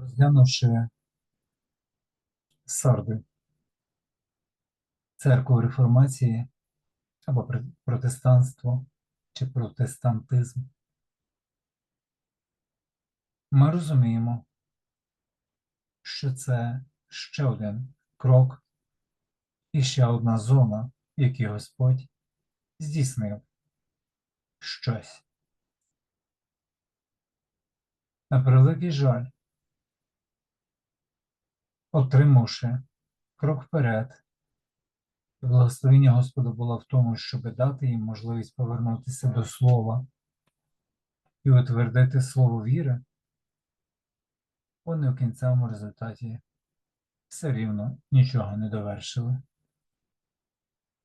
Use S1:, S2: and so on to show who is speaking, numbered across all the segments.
S1: Розглянувши сарди, церкву реформації або пр- протестанство чи протестантизм, ми розуміємо, що це ще один крок і ще одна зона, в якій Господь здійснив щось. На превеликий жаль, отримавши крок вперед, благословення Господа було в тому, щоб дати їм можливість повернутися до Слова і утвердити слово віри, вони в кінцевому результаті все рівно нічого не довершили,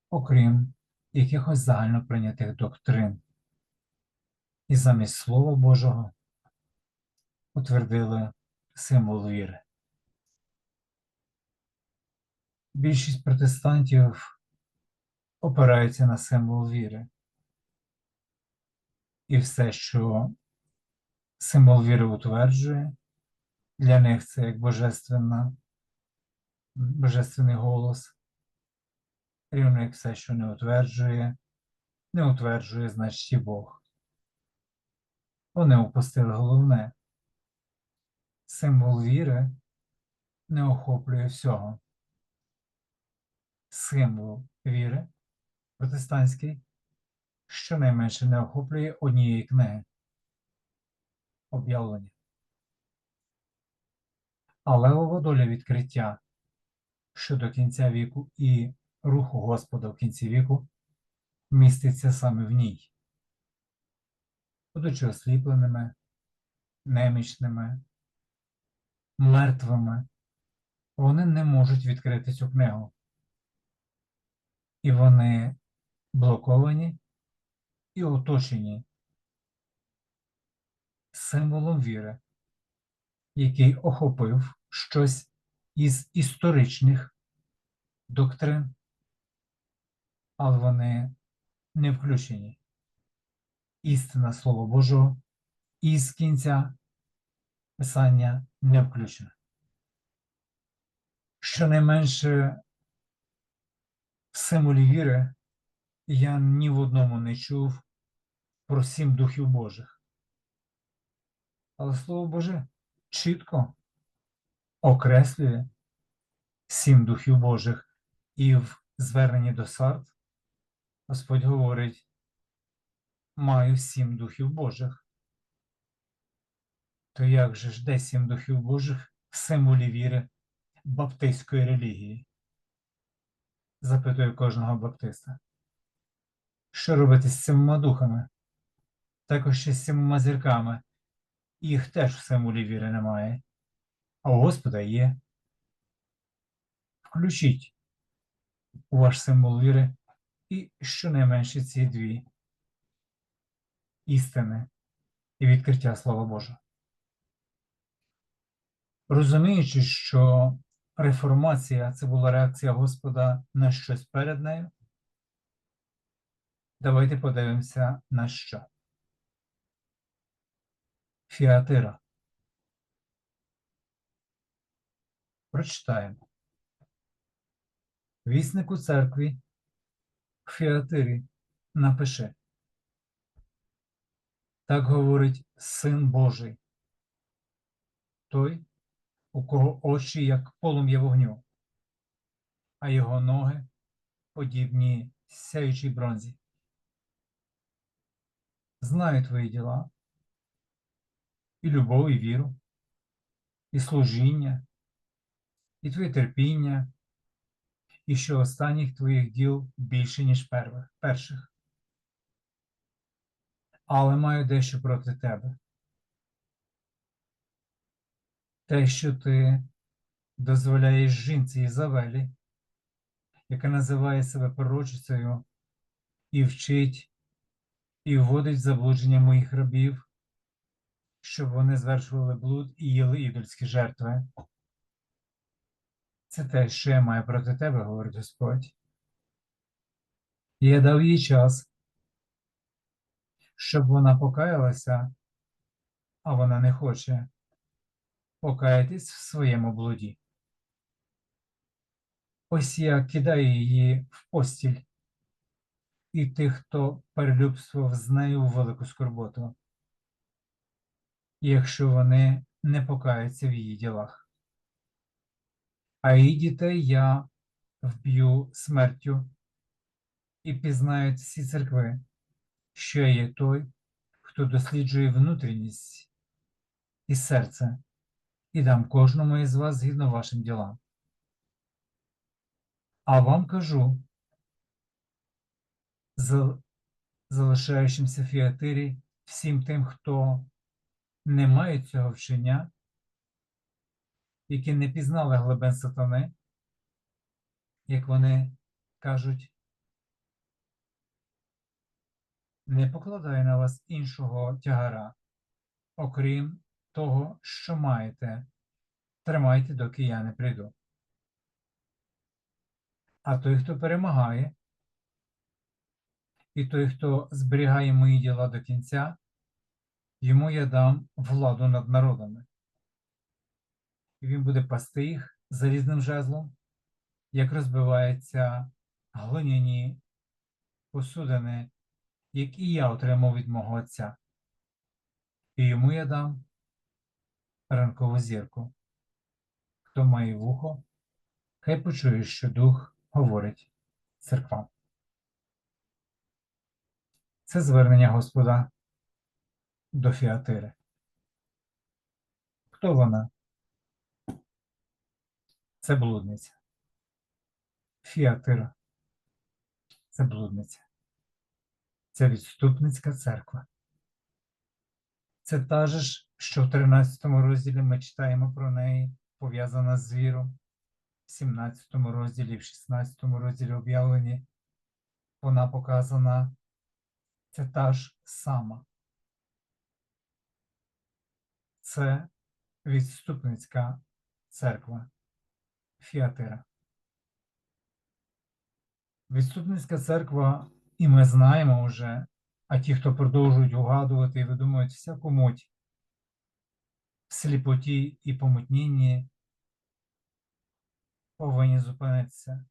S1: окрім якихось загально прийнятих доктрин. І замість Слова Божого утвердили символ віри. Більшість протестантів опираються на символ віри. І все, що символ віри утверджує, для них це як божественна, божественний голос, рівно як все, що не утверджує, не утверджує, значить і Бог. Вони упустили головне. Символ віри не охоплює всього. Символ віри протестантський щонайменше не охоплює однієї книги об'явлення. Але доля відкриття щодо кінця віку і руху Господа в кінці віку міститься саме в ній. Будучи осліпленими, немічними, мертвими, вони не можуть відкрити цю книгу. І вони блоковані і оточені символом віри, який охопив щось із історичних доктрин, але вони не включені. Істина Слова Божого із кінця писання не включена. Щонайменше віри я ні в одному не чув про сім духів Божих. Але Слово Боже чітко окреслює сім духів Божих, і в зверненні до Сард Господь говорить: маю сім духів Божих. То як же ж де сім духів Божих в символі віри баптистської релігії? Запитує кожного баптиста. Що робити з сімома духами? Також ще з сімома зірками. Їх теж в символі віри немає. А у Господа є. Включіть у ваш символ віри і щонайменше ці дві істини і відкриття Слова Божого. Розуміючи, що реформація це була реакція Господа на щось перед нею, давайте подивимося на що. Фіатира. Прочитаємо. Віснику церкві в Фіатирі напиши. Так говорить Син Божий, той, у кого очі, як полум'я вогню, а його ноги подібні сяючій бронзі. Знаю твої діла, і любов, і віру, і служіння, і твоє терпіння, і що останніх твоїх діл більше, ніж перших. Але маю дещо проти тебе. Те, що ти дозволяєш жінці Ізавелі, яка називає себе пророчицею, і вчить, і вводить в заблудження моїх рабів, щоб вони звершували блуд і їли ідольські жертви. Це те, що я маю проти тебе, говорить Господь. Я дав їй час, щоб вона покаялася, а вона не хоче. Покаєтесь в своєму блуді. Ось я кидаю її в постіль, і тих, хто перелюбствував з нею у велику скорботу, якщо вони не покаються в її ділах. А її дітей я вб'ю смертю і пізнають всі церкви, що я є той, хто досліджує внутрішність і серце, і дам кожному із вас згідно вашим ділам. А вам кажу, за- залишаючимся в Фіатирі, всім тим, хто не має цього вчення, які не пізнали глибин сатани, як вони кажуть, не покладає на вас іншого тягара, окрім того, що маєте, тримайте, доки я не прийду. А той, хто перемагає, і той, хто зберігає мої діла до кінця, йому я дам владу над народами. І він буде пасти їх залізним жезлом, як розбиваються глиняні посудини, які я отримав від мого отця. І йому я дам ранкову зірку. Хто має вухо, хай почує, що дух говорить церквам. Це звернення Господа до Фіатири. Хто вона? Це блудниця. Фіатира. Це блудниця. Це відступницька церква. Це та же ж, що в 13 розділі ми читаємо про неї, пов'язана з віром, в 17 розділі, в 16 розділі об'явлені. Вона показана це та ж сама. Це відступницька церква Фіатира. Відступницька церква, і ми знаємо вже, а ті, хто продовжують угадувати і видумують всяку муть сліпоті і помутнінні, повинні зупинитися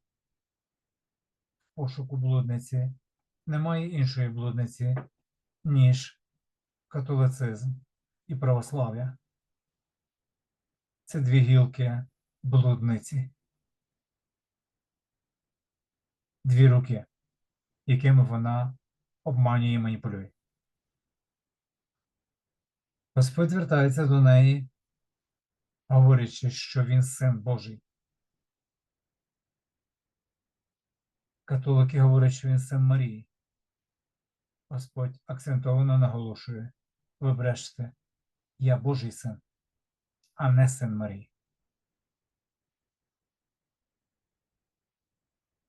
S1: в пошуку блудниці немає іншої блудниці, ніж католицизм і православ'я. Це дві гілки блудниці, дві руки, якими вона обманює і маніпулює. Господь звертається до неї, говорячи, що він син Божий. Католики говорять, що він син Марії. Господь акцентовано наголошує: ви брешете, я Божий син, а не син Марії.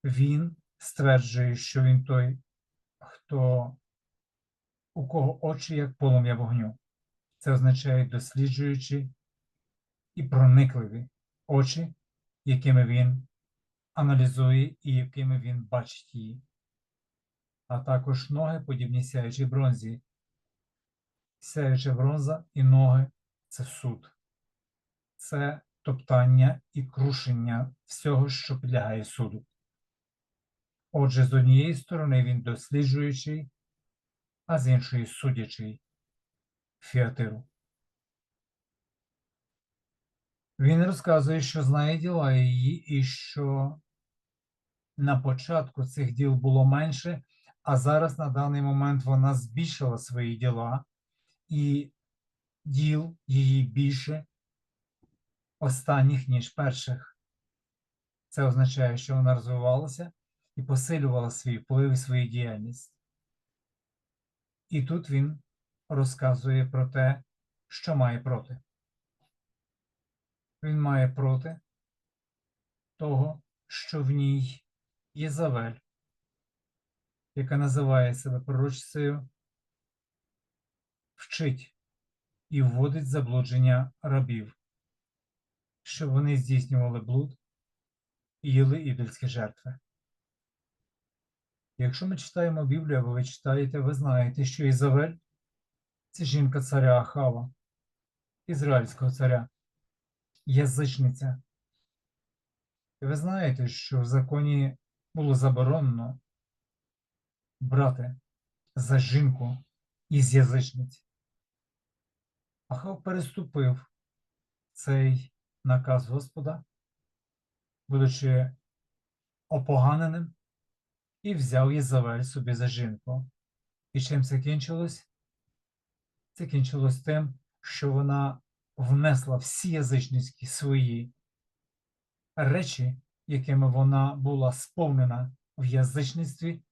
S1: Він стверджує, що він той, хто у кого очі як полум'я вогню. Це означає досліджуючи і проникливі очі, якими він аналізує і якими він бачить її а також ноги, подібні сяючій бронзі. Сяюча бронза і ноги це суд, це топтання і крушення всього, що підлягає суду. Отже, з однієї сторони він досліджуючий, а з іншої судячий фіатиру. Він розказує, що знає діла її, і що на початку цих діл було менше, а зараз на даний момент вона збільшила свої діла, і діл її більше останніх, ніж перших. Це означає, що вона розвивалася і посилювала свій вплив і свою діяльність. І тут він розказує про те, що має проти. Він має проти того, що в ній Єзавель, яка називає себе пророчицею, вчить і вводить заблудження рабів, щоб вони здійснювали блуд і їли ідольські жертви. Якщо ми читаємо Біблію, або ви читаєте, ви знаєте, що Ізавель це жінка царя Ахава, ізраїльського царя, язичниця. І ви знаєте, що в законі було заборонено брати за жінку із язичниць. Ахав переступив цей наказ Господа, будучи опоганеним, і взяв Єзавель собі за жінку. І чим це кінчилось? Це кінчилось тим, що вона внесла всі язичницькі свої речі, якими вона була сповнена в язичництві,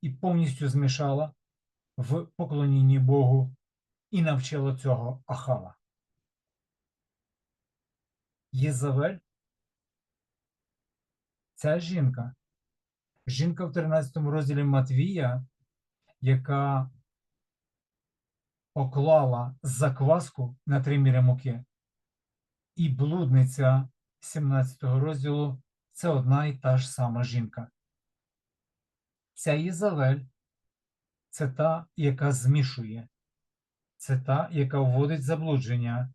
S1: і повністю змішала в поклонінні Богу і навчила цього Ахава. Єзавель ця жінка, жінка в 13 розділі Матвія, яка оклала закваску на три міри муки, і блудниця 17 розділу це одна і та ж сама жінка. Ця Єзавель це та, яка змішує, це та, яка вводить заблудження,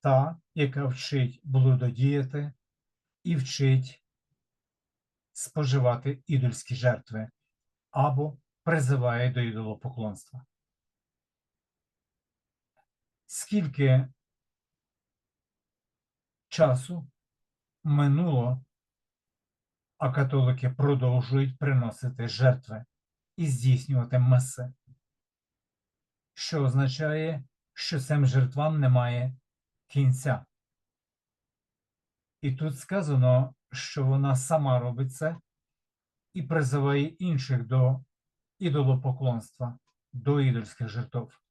S1: та, яка вчить блудодіяти і вчить споживати ідольські жертви або призиває до ідолопоклонства. Скільки часу минуло, а католики продовжують приносити жертви і здійснювати меси, що означає, що цим жертвам немає кінця. І тут сказано, що вона сама робить це і призиває інших до ідолопоклонства, до ідольських жертв.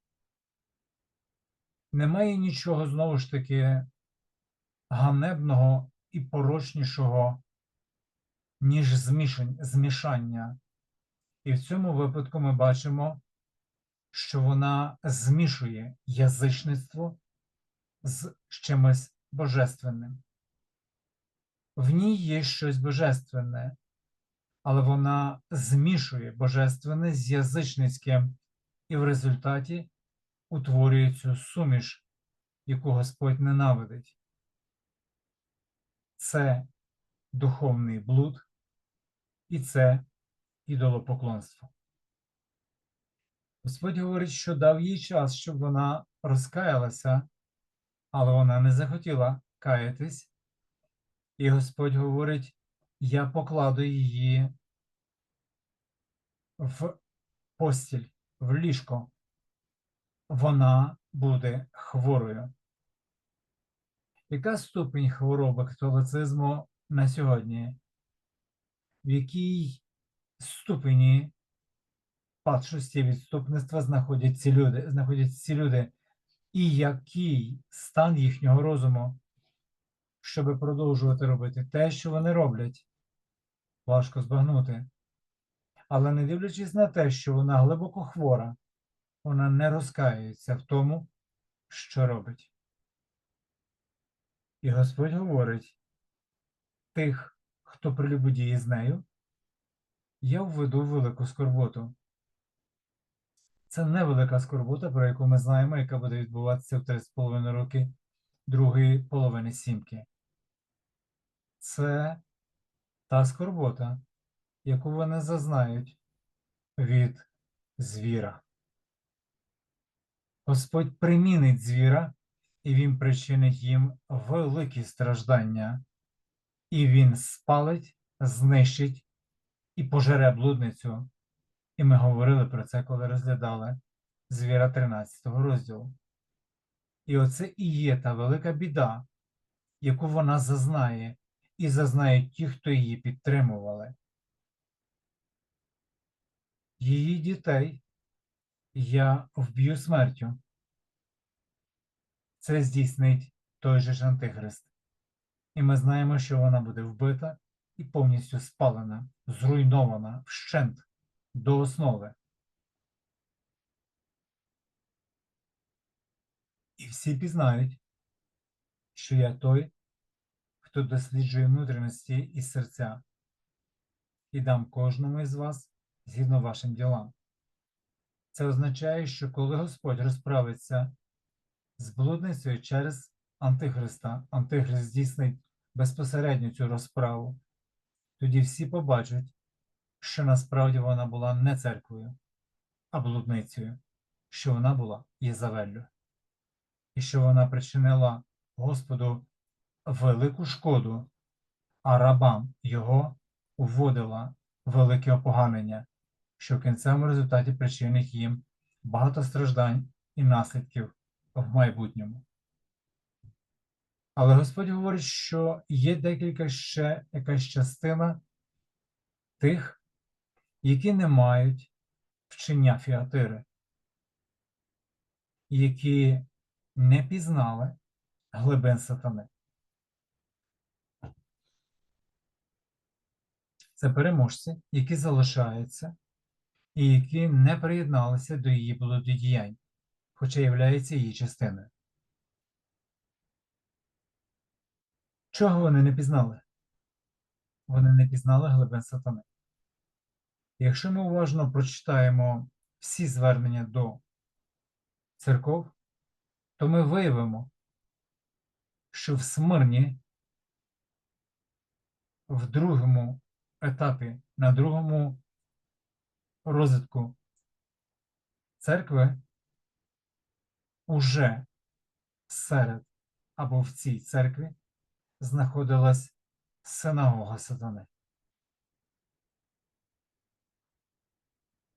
S1: Немає нічого знову ж таки ганебного і порочнішого, ніж змішань, змішання. І в цьому випадку ми бачимо, що вона змішує язичництво з чимось божественним. В ній є щось божественне, але вона змішує божественне з язичницьким і в результаті утворює цю суміш, яку Господь ненавидить. Це духовний блуд і це ідолопоклонство. Господь говорить, що дав їй час, щоб вона розкаялася, але вона не захотіла каятись. І Господь говорить: я покладу її в постіль, в ліжко. Вона буде хворою. Яка ступінь хвороби католицизму на сьогодні? В якій ступені падшості відступництва знаходяться ці люди, знаходяться ці люди, і який стан їхнього розуму, щоб продовжувати робити те, що вони роблять, важко збагнути. Але не дивлячись на те, що вона глибоко хвора, вона не розкаюється в тому, що робить. І Господь говорить: тих, хто прелюбодіє з нею, я введу велику скорботу. Це невелика скорбота, про яку ми знаємо, яка буде відбуватися в 3,5 роки другої половини сімки. Це та скорбота, яку вони зазнають від звіра. Господь примінить звіра, і він причинить їм великі страждання, і він спалить, знищить і пожере блудницю. І ми говорили про це, коли розглядали звіра 13 розділу. І оце і є та велика біда, яку вона зазнає, і зазнають ті, хто її підтримували. Її дітей я вб'ю смертю. Це здійснить той же ж Антихрист. І ми знаємо, що вона буде вбита і повністю спалена, зруйнована вщент до основи. І всі пізнають, що я той, хто досліджує внутрішності і серця, і дам кожному із вас згідно вашим ділам. Це означає, що коли Господь розправиться з блудницею через Антихриста, Антихрист здійснить безпосередньо цю розправу, тоді всі побачать, що насправді вона була не церквою, а блудницею, що вона була Єзавеллю, і що вона причинила Господу велику шкоду, а рабам його вводила велике опоганення, що в кінцевому результаті причинить їм багато страждань і наслідків в майбутньому. Але Господь говорить, що є декілька ще якась частина тих, які не мають вчення фіатири, які не пізнали глибин сатани. Це переможці, які залишаються і які не приєдналися до її блудодіянь, хоча являються її частиною. Чого вони не пізнали? Вони не пізнали глибин сатани. Якщо ми уважно прочитаємо всі звернення до церков, то ми виявимо, що в Смирні в другому етапі, на другому розвитку церкви уже серед або в цій церкві знаходилась синагога сатани.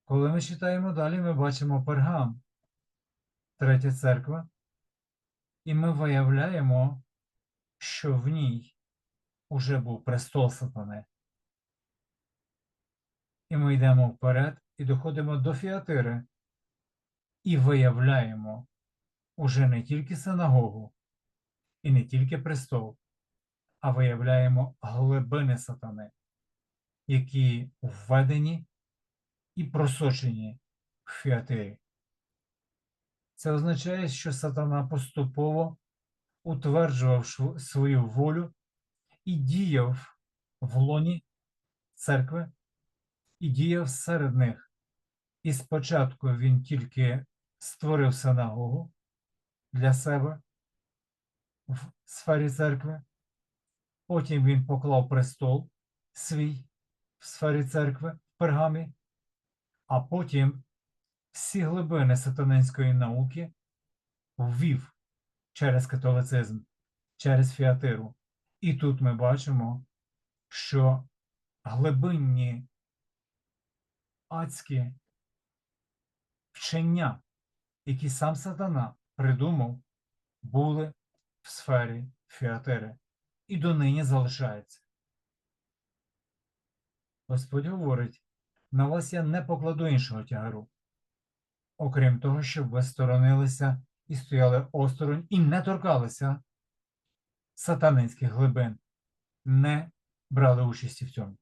S1: Коли ми читаємо далі, ми бачимо пергам, третя церква, і ми виявляємо, що в ній уже був престол сатани. І ми йдемо вперед і доходимо до Фіатири і виявляємо уже не тільки синагогу і не тільки престол, а виявляємо глибини сатани, які введені і просочені в Фіатирі. Це означає, що сатана поступово утверджував свою волю і діяв в лоні церкви, і діяв серед них. І спочатку він тільки створив синагогу для себе в сфері церкви, потім він поклав престол свій в сфері церкви в пергамі, а потім всі глибини сатанинської науки ввів через католицизм, через фіатиру. І тут ми бачимо, що глибинні адські вчення, які сам сатана придумав, були в сфері фіатири і донині залишаються. Господь говорить, на вас я не покладу іншого тягару, окрім того, щоб ви сторонилися і стояли осторонь і не торкалися сатанинських глибин, не брали участі в цьому.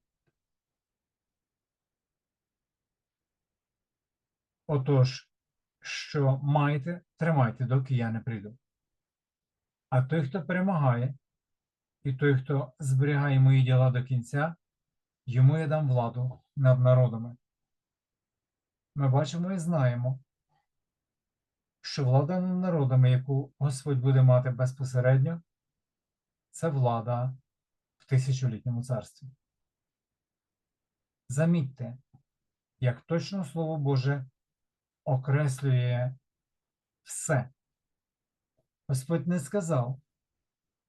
S1: Отож, що маєте, тримайте, доки я не прийду. А той, хто перемагає, і той, хто зберігає мої діла до кінця, йому я дам владу над народами. Ми бачимо і знаємо, що влада над народами, яку Господь буде мати безпосередньо, це влада в тисячолітньому царстві. Замітьте, як точно Слово Боже окреслює все. Господь не сказав,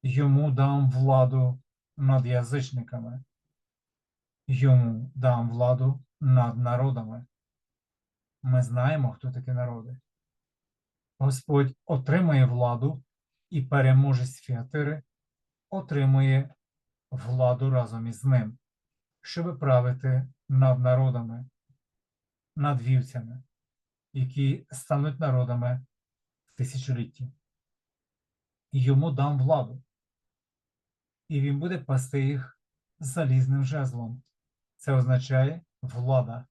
S1: йому дам владу над язичниками, йому дам владу над народами. Ми знаємо, хто такі народи. Господь отримає владу і переможець Фіатири отримує владу разом із ним, щоб правити над народами, над вівцями, які стануть народами в тисячолітті. Йому дам владу, і він буде пасти їх залізним жезлом. Це означає влада.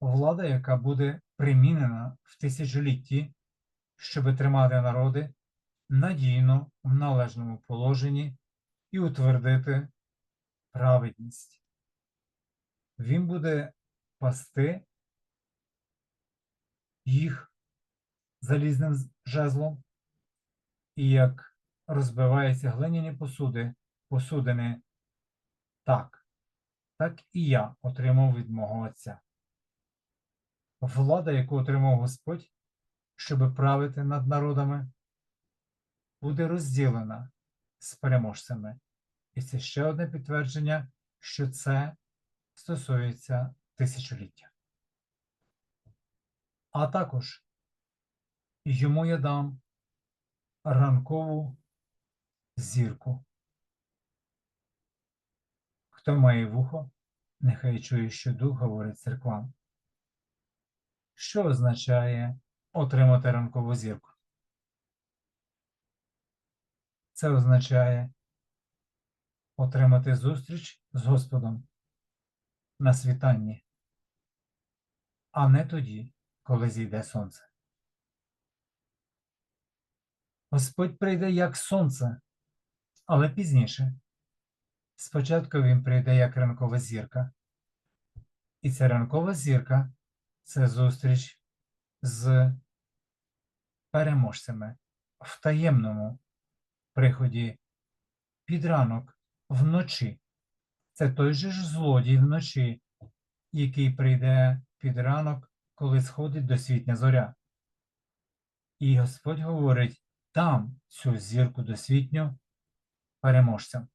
S1: Влада, яка буде примінена в тисячолітті, щоб тримати народи надійно в належному положенні і утвердити праведність. Він буде пасти їх залізним жезлом, і як розбиваються глиняні посуди, посудини. Так, так і я отримав від мого Отця. Влада, яку отримав Господь, щоби правити над народами, буде розділена з переможцями. І це ще одне підтвердження, що це стосується тисячоліття. А також йому я дам ранкову зірку. Хто має вухо, нехай чує, що дух говорить церквам. Що означає отримати ранкову зірку? Це означає отримати зустріч з Господом на світанні, а не тоді, коли зійде сонце. Господь прийде як сонце, але пізніше. Спочатку він прийде як ранкова зірка. І ця ранкова зірка це зустріч з переможцями в таємному приході під ранок вночі. Це той же ж злодій вночі, який прийде під ранок, коли сходить досвітня зоря. І Господь говорить там цю зірку досвітню переможцям.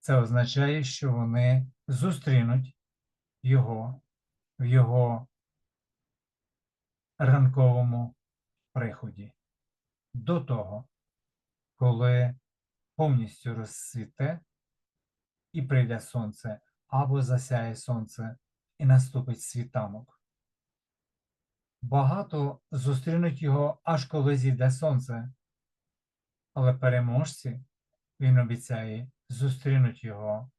S1: Це означає, що вони зустрінуть його в його ранковому приході до того, коли повністю розсвіте і прийде сонце, або засяє сонце і наступить світанок. Багато зустрінуть його аж коли зійде сонце, але переможці він обіцяє зустрінуть його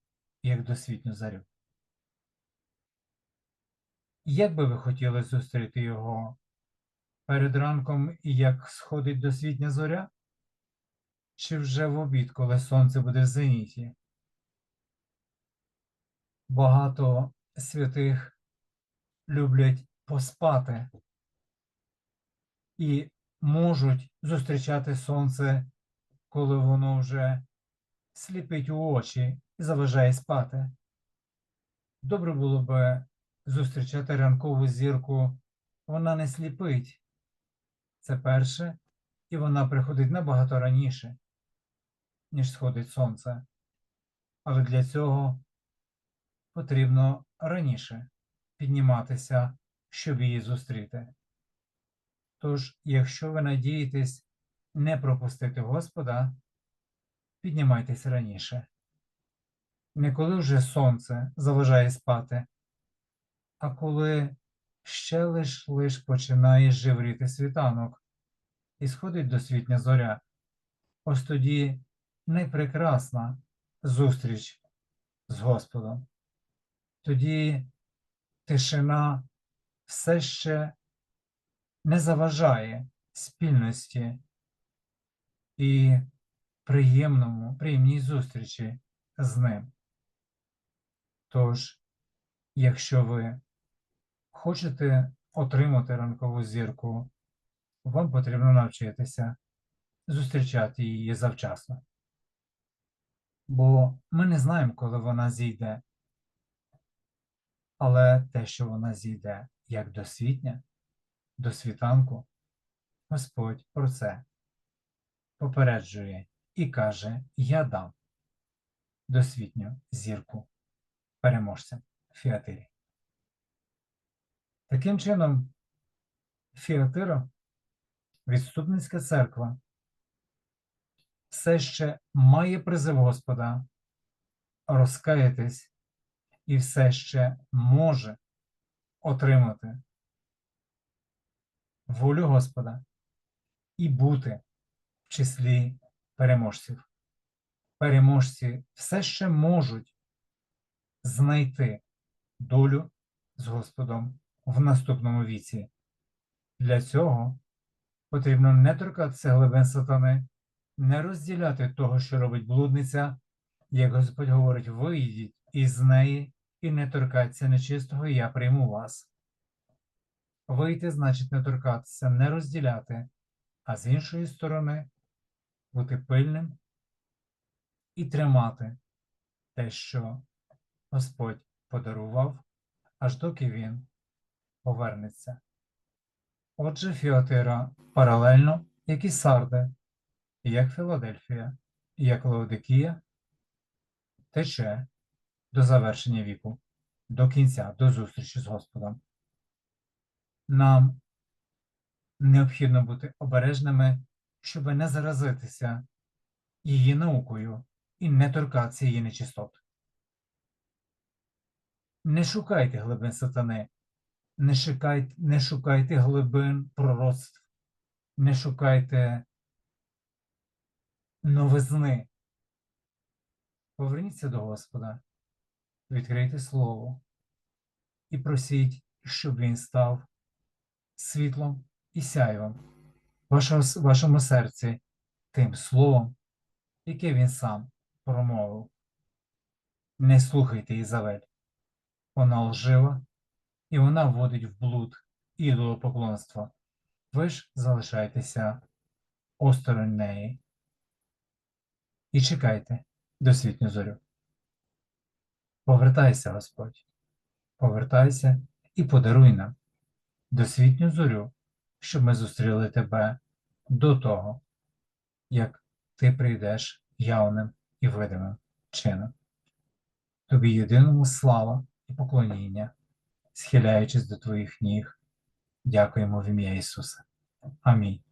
S1: як досвітню зарю. Як би ви хотіли зустріти його перед ранком як сходить досвітня зоря? Чи вже в обід, коли сонце буде в зеніті? Багато святих люблять поспати і можуть зустрічати сонце, коли воно вже сліпить у очі і заважає спати. Добре було би зустрічати ранкову зірку, вона не сліпить. Це перше, і вона приходить набагато раніше, ніж сходить сонце. Але для цього потрібно раніше підніматися, щоб її зустріти. Тож, якщо ви надієтесь не пропустити Господа, піднімайтесь раніше. Не коли вже сонце заважає спати, а коли ще лиш лиш починає живріти світанок і сходить досвітня зоря, ось тоді найпрекрасна зустріч з Господом. Тоді тишина все ще не заважає спільності і приємному, приємній зустрічі з ним. Тож, якщо ви хочете отримати ранкову зірку, вам потрібно навчитися зустрічати її завчасно. Бо ми не знаємо, коли вона зійде. Але те, що вона зійде як досвітня, до світанку, Господь про це попереджує і каже: Я дам досвітню зірку переможцям Фіатирі. Таким чином, Фіатира, відступницька церква, все ще має призив Господа розкаятись і все ще може отримати волю Господа і бути в числі переможців. Переможці все ще можуть знайти долю з Господом в наступному віці. Для цього потрібно не торкатися глибин сатани, не розділяти того, що робить блудниця, як Господь говорить, вийдіть із неї і не торкаться нечистого, я прийму вас. Вийти значить не торкатися, не розділяти, а з іншої сторони бути пильним і тримати те, що Господь подарував, аж доки він повернеться. Отже, Фіатира паралельно, як і Сарде, як Філадельфія, як Лаодикія, тече до завершення віку, до кінця, до зустрічі з Господом. Нам необхідно бути обережними, щоб не заразитися її наукою і не торкатися її нечистот. Не шукайте глибин сатани, не шукайте, не шукайте глибин пророцтв, не шукайте новизни. Поверніться до Господа, відкрийте Слово і просіть, щоб Він став світлом і сяйвом в вашому серці тим словом, яке Він сам промовив. Не слухайте Ізавель. Вона лжива і вона вводить в блуд ідолопоклонство. Ви ж залишайтеся осторонь неї. І чекайте досвітню зорю. Повертайся, Господь, повертайся і подаруй нам досвітню зорю, щоб ми зустріли тебе до того, як ти прийдеш явним і видимим чином. Тобі єдиному слава і поклоніння, схиляючись до твоїх ніг, дякуємо в ім'я Ісуса. Амінь.